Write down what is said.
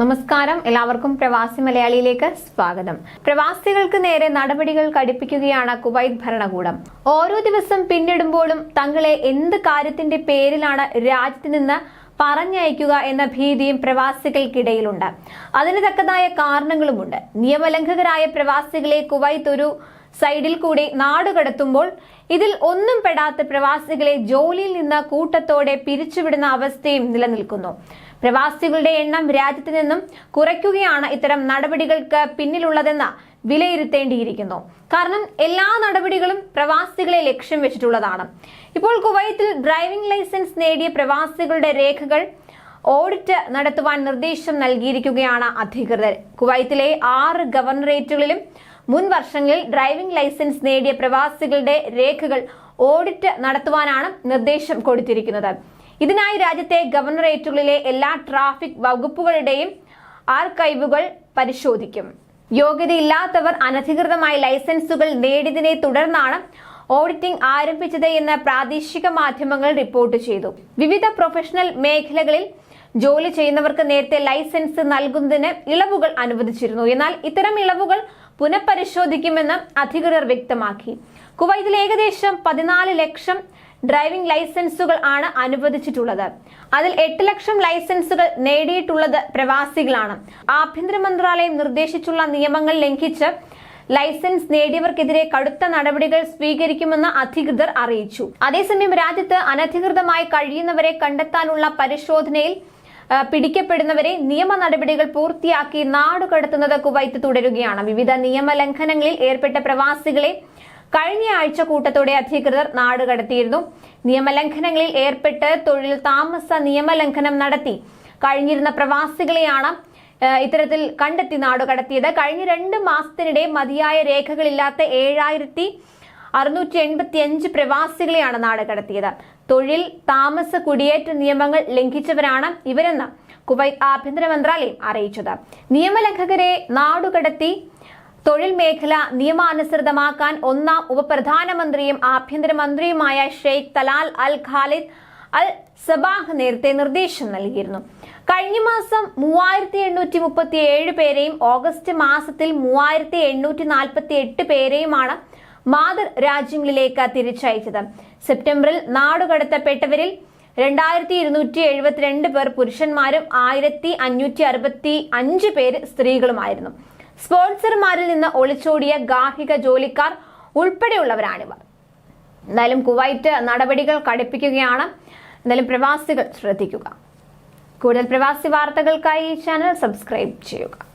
നമസ്കാരം. എല്ലാവർക്കും പ്രവാസി മലയാളിയിലേക്ക് സ്വാഗതം. പ്രവാസികൾക്ക് നേരെ നടപടികൾ കടുപ്പിക്കുകയാണ് കുവൈത്ത് ഭരണകൂടം. ഓരോ ദിവസം പിന്നിടുമ്പോഴും തങ്ങളെ എന്ത് കാര്യത്തിന്റെ പേരിലാണ് രാജ്യത്ത് നിന്ന് പറഞ്ഞയക്കുക എന്ന ഭീതിയും പ്രവാസികൾക്കിടയിലുണ്ട്. അതിന് തക്കതായ കാരണങ്ങളുമുണ്ട്. നിയമലംഘകരായ പ്രവാസികളെ കുവൈത്ത് ഒരു സൈഡിൽ കൂടി നാടുകടത്തുമ്പോൾ ഇതിൽ ഒന്നും പെടാത്ത പ്രവാസികളെ ജോലിയിൽ നിന്ന് കൂട്ടത്തോടെ പിരിച്ചുവിടുന്ന അവസ്ഥയും നിലനിൽക്കുന്നു. പ്രവാസികളുടെ എണ്ണം രാജ്യത്ത് നിന്നും കുറയ്ക്കുകയാണ് ഇത്തരം നടപടികൾക്ക് പിന്നിലുള്ളതെന്ന് വിലയിരുത്തേണ്ടിയിരിക്കുന്നു. കാരണം എല്ലാ നടപടികളും പ്രവാസികളെ ലക്ഷ്യം വെച്ചിട്ടുള്ളതാണ്. ഇപ്പോൾ കുവൈത്തിൽ ഡ്രൈവിംഗ് ലൈസൻസ് നേടിയ പ്രവാസികളുടെ രേഖകൾ ഓഡിറ്റ് നടത്തുവാൻ നിർദ്ദേശം നൽകിയിരിക്കുകയാണ് അധികൃതർ. കുവൈത്തിലെ ആറ് ഗവർണറേറ്റുകളിലും മുൻ വർഷങ്ങളിൽ ഡ്രൈവിംഗ് ലൈസൻസ് നേടിയ പ്രവാസികളുടെ രേഖകൾ ഓഡിറ്റ് നടത്തുവാനാണ് നിർദ്ദേശം കൊടുത്തിരിക്കുന്നത്. ഇതിനായി രാജ്യത്തെ ഗവർണറേറ്റുകളിലെ എല്ലാ ട്രാഫിക് വകുപ്പുകളുടെയും ആർക്കൈവുകൾ പരിശോധിക്കും. യോഗ്യതയില്ലാത്തവർ അനധികൃതമായി ലൈസൻസുകൾ നേടിയതിനെ തുടർന്നാണ് ഓഡിറ്റിംഗ് ആരംഭിച്ചത് എന്ന് പ്രാദേശിക മാധ്യമങ്ങൾ റിപ്പോർട്ട് ചെയ്തു. വിവിധ പ്രൊഫഷണൽ മേഖലകളിൽ ജോലി ചെയ്യുന്നവർക്ക് നേരത്തെ ലൈസൻസ് നൽകുന്നതിന് ഇളവുകൾ അനുവദിച്ചിരുന്നു. എന്നാൽ ഇത്തരം ഇളവുകൾ പുനഃപരിശോധിക്കുമെന്ന് അധികൃതർ വ്യക്തമാക്കി. കുവൈത്തിൽ ഏകദേശം പതിനാല് ലക്ഷം ഡ്രൈവിംഗ് ലൈസൻസുകൾ ആണ് അനുവദിച്ചിട്ടുള്ളത്. അതിൽ എട്ട് ലക്ഷം ലൈസൻസുകൾ നേടിയിട്ടുള്ളത് പ്രവാസികളാണ്. ആഭ്യന്തര മന്ത്രാലയം നിർദ്ദേശിച്ചുള്ള നിയമങ്ങൾ ലംഘിച്ച് ലൈസൻസ് നേടിയവർക്കെതിരെ കടുത്ത നടപടികൾ സ്വീകരിക്കുമെന്ന് അധികൃതർ അറിയിച്ചു. അതേസമയം രാജ്യത്ത് അനധികൃതമായി കഴിയുന്നവരെ കണ്ടെത്താനുള്ള പരിശോധനയിൽ പിടിക്കപ്പെടുന്നവരെ നിയമ നടപടികൾ പൂർത്തിയാക്കി നാടുകടത്തുന്നത് കുവൈത്ത് തുടരുകയാണ്. വിവിധ നിയമലംഘനങ്ങളിൽ ഏർപ്പെട്ട പ്രവാസികളെ കഴിഞ്ഞ ആഴ്ച കൂട്ടത്തോടെ അധികൃതർ നാടുകടത്തിയിരുന്നു നിയമലംഘനങ്ങളിൽ ഏർപ്പെട്ട് തൊഴിൽ താമസ നിയമലംഘനം നടത്തി. കഴിഞ്ഞിരുന്ന പ്രവാസികളെയാണ് ഇത്തരത്തിൽ കണ്ടെത്തി നാടുകടത്തിയത് കഴിഞ്ഞ രണ്ട് മാസത്തിനിടെ മതിയായ രേഖകളില്ലാത്ത ഏഴായിരത്തി അറുന്നൂറ്റി എൺപത്തി അഞ്ച് പ്രവാസികളെയാണ് നാട് കടത്തിയത്. തൊഴിൽ താമസ കുടിയേറ്റ നിയമങ്ങൾ ലംഘിച്ചവരാണ് ഇവരെന്ന് കുവൈത്ത് ആഭ്യന്തര മന്ത്രാലയം അറിയിച്ചത്. നിയമലംഘകരെ നാടുകടത്തി തൊഴിൽ മേഖല നിയമാനുസൃതമാക്കാൻ ഒന്നാം ഉപപ്രധാനമന്ത്രിയും ആഭ്യന്തരമന്ത്രിയുമായ Sheikh Talal Al Khalid Al Sabah നേരത്തെ നിർദ്ദേശം നൽകിയിരുന്നു. കഴിഞ്ഞ മാസം മൂവായിരത്തി എണ്ണൂറ്റി മുപ്പത്തി ഏഴ് പേരെയും ഓഗസ്റ്റ് മാസത്തിൽ മൂവായിരത്തി എണ്ണൂറ്റി നാൽപ്പത്തി എട്ട് പേരെയുമാണ് മാതൃ രാജ്യങ്ങളിലേക്ക് തിരിച്ചയച്ചത്. സെപ്റ്റംബറിൽ നാടുകടത്തപ്പെട്ടവരിൽ രണ്ടായിരത്തി ഇരുന്നൂറ്റി എഴുപത്തിരണ്ട് പേർ പുരുഷന്മാരും ആയിരത്തി അഞ്ഞൂറ്റി അറുപത്തി അഞ്ച് പേര് സ്ത്രീകളുമായിരുന്നു. സ്പോൺസർമാരിൽ നിന്ന് ഒളിച്ചോടിയ ഗാർഹിക ജോലിക്കാർ ഉൾപ്പെടെയുള്ളവരാണിവർ. എന്തായാലും കുവൈറ്റ് നടപടികൾ കടുപ്പിക്കുകയാണ്. എന്തായാലും പ്രവാസികൾ ശ്രദ്ധിക്കുക. കൂടുതൽ പ്രവാസി വാർത്തകൾക്കായി ഈ ചാനൽ സബ്സ്ക്രൈബ് ചെയ്യുക.